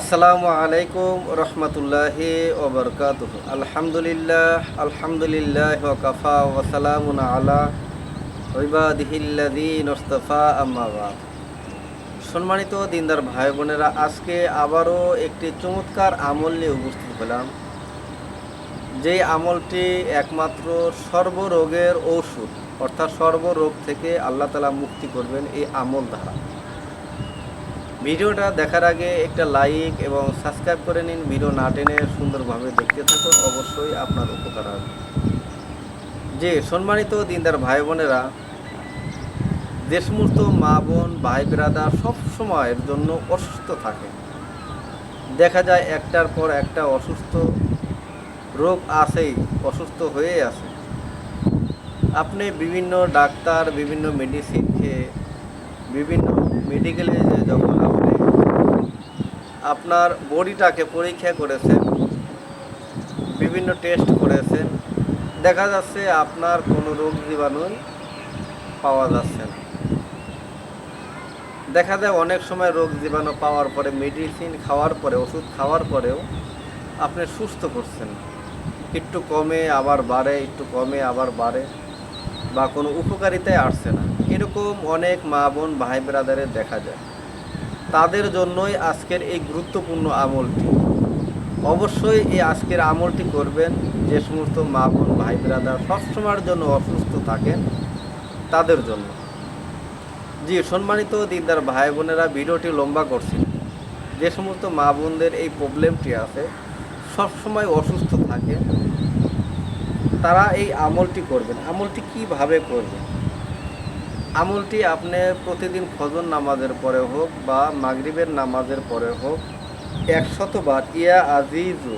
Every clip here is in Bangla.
আসসালামু আলাইকুম রহমতুল্লাহি ওবরকাত আলহামদুলিল্লাহ আলহামদুলিল্লাহ ওকাফা ওসালামুন আলা ইবাদিহিল্লাদিন ওস্তফা আম্মাবাদ সম্মানিত দিনদার ভাই বোনেরা আজকে আবারও একটি চমৎকার আমল নিয়ে উপস্থিত হলাম। যেই আমলটি একমাত্র সর্বরোগের ঔষধ, অর্থাৎ সর্বরোগ থেকে আল্লাহ তালা মুক্তি করবেন এই আমল দ্বারা। ভিডিওটা দেখার আগে একটা লাইক এবং সাবস্ক্রাইব করে নিন। ভিডিও না টেনে সুন্দরভাবে দেখতে থাকুন। অবশ্যই আপনার উপকার হবে। যে সম্মানিত দিনদার ভাই বোনেরা সমস্ত মা বোন, ভাই ব্রাদার সব সময়ের জন্য অসুস্থ থাকে। দেখা যায় একটার পর একটা অসুস্থ রোগ আসেই, অসুস্থ হয়ে আছে আপনি বিভিন্ন ডাক্তার, বিভিন্ন মেডিসিন খেয়ে বিভিন্ন মেডিকেলে যখন আপনি আপনার বডিটাকে পরীক্ষা করেছেন, বিভিন্ন টেস্ট করেছেন, দেখা যাচ্ছে আপনার কোনো রোগ জীবাণুই পাওয়া যাচ্ছে না। দেখা যায় অনেক সময় রোগ জীবাণু পাওয়ার পরে মেডিসিন খাওয়ার পরে, ওষুধ খাওয়ার পরেও আপনি সুস্থ করছেন। একটু কমে আবার বাড়ে, একটু কমে আবার বাড়ে, বা কোনো উপকারিতায় আসছে না। এরকম অনেক মা বোন, ভাই ব্রাদারের দেখা যায়। তাদের জন্যই আজকের এই গুরুত্বপূর্ণ আমলটি। অবশ্যই এই আজকের আমলটি করবেন যে সমস্ত মা বোন, ভাই ব্রাদার সবসময়ের জন্য অসুস্থ থাকেন তাদের জন্য। জি, সম্মানিত দিদার ভাই বোনেরা, ভিডিওটি লম্বা করছি। যে সমস্ত মা বোনদের এই প্রবলেমটি আছে, সবসময় অসুস্থ থাকে তারা এই আমলটি করবেন। আমলটি কীভাবে করবেন? আমলটি আপনি প্রতিদিন ফজর নামাজের পরে হোক বা মাগরিবের নামাজের পরে হোক, একশতবার। ইয়া আজিজু।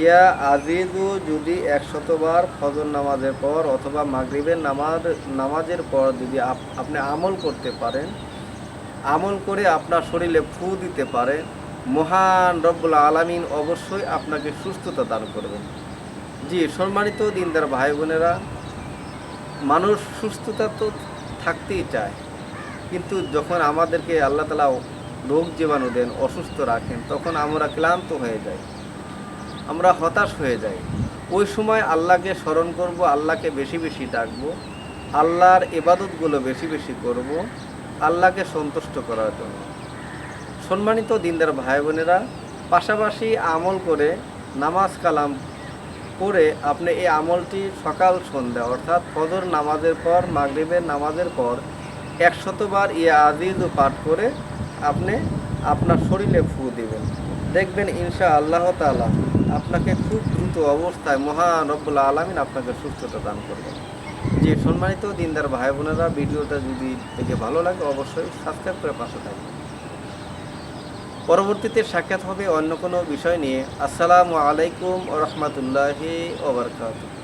ইয়া আজিজু যদি একশতবার ফজর নামাজের পর অথবা মাগরিবের নামাজ, নামাজের পর যদি আপনি আমল করতে পারেন, আমল করে আপনার শরীরে ফু দিতে পারে, মহান রব্বুল আলামিন অবশ্যই আপনাকে সুস্থতা দান করবেন। জি, সম্মানিত দিনদার ভাই বোনেরা মানুষ সুস্থতা তো থাকতেই চায়। কিন্তু যখন আমাদেরকে আল্লাহ তালা রোগ জীবাণু দেন, অসুস্থ রাখেন, তখন আমরা ক্লান্ত হয়ে যাই। আমরা হতাশ হয়ে যাই। ওই সময় আল্লাহকে স্মরণ করব, আল্লাহকে বেশি বেশি ডাকবো, আল্লাহর ইবাদতগুলো বেশি বেশি করব, আল্লাহকে সন্তুষ্ট করার জন্য। সম্মানিত দিনদার ভাই বোনেরা পাশাপাশি আমল করে নামাজ কালাম করে আপনি এই আমলটি সকাল সন্ধ্যা, অর্থাৎ ফজর নামাজের পর, মাগরিবের নামাজের পর একশতবার ইয়া আজিজ পাঠ করে আপনি আপনার শরীরে ফু দিবেন। দেখবেন ইনশা আল্লাহ তাআলা আপনাকে খুব দ্রুত অবস্থায় মহান রব্বুল আলমিন আপনাকে সুস্থতা দান করবেন যে সম্মানিত দিনদার ভাই বোনেরা ভিডিওটা যদি থেকে ভালো লাগে, অবশ্যই সাবস্ক্রাইব করে পাশে থাকবেন। পরবর্তীতে সাক্ষাৎ হবে অন্য কোনো বিষয় নিয়ে। আসসালামু আলাইকুম রহমতুল্লাহি ওবরকাতুহ